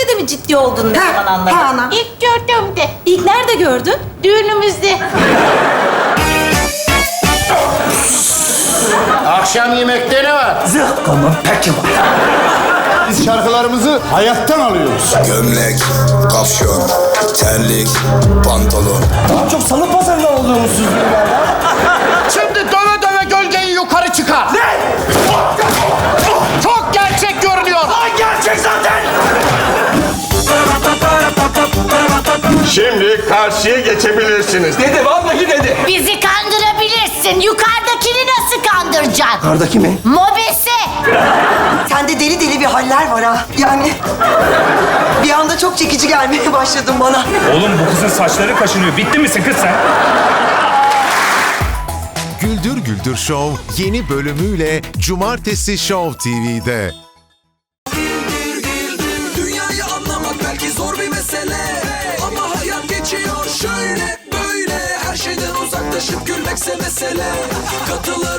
Evlendiğinde de mi ciddi oldun ne Ha, zaman anladın? ha ana. İlk gördüğümde İlk nerede gördün? düğünümüzde. Akşam yemekte ne var? Zıkkımı peki var. Biz şarkılarımızı hayattan alıyoruz. Gömlek, kapşon, terlik, pantolon Daha çok salı pazarında olduğumuzsuz günler ya. Şimdi döve döve gölgeyi yukarı çıkar. Ne? Çok gerçek görünüyor. Lan gerçek zaten. Karşıya geçebilirsiniz. Dedi vallahi dedi. Bizi kandırabilirsin. Yukarıdakini nasıl kandıracaksın? Yukarıdaki mi? Mobese. Sende deli deli bir haller var ha. Yani bir anda çok çekici gelmeye başladın bana. Oğlum bu kızın saçları kaşınıyor. Bitti misin kız sen? Güldür Güldür Show yeni bölümüyle Cumartesi Show TV'de. Dünyayı anlamak belki zor bir mesele Taşıp gülmekse mesele. Katılın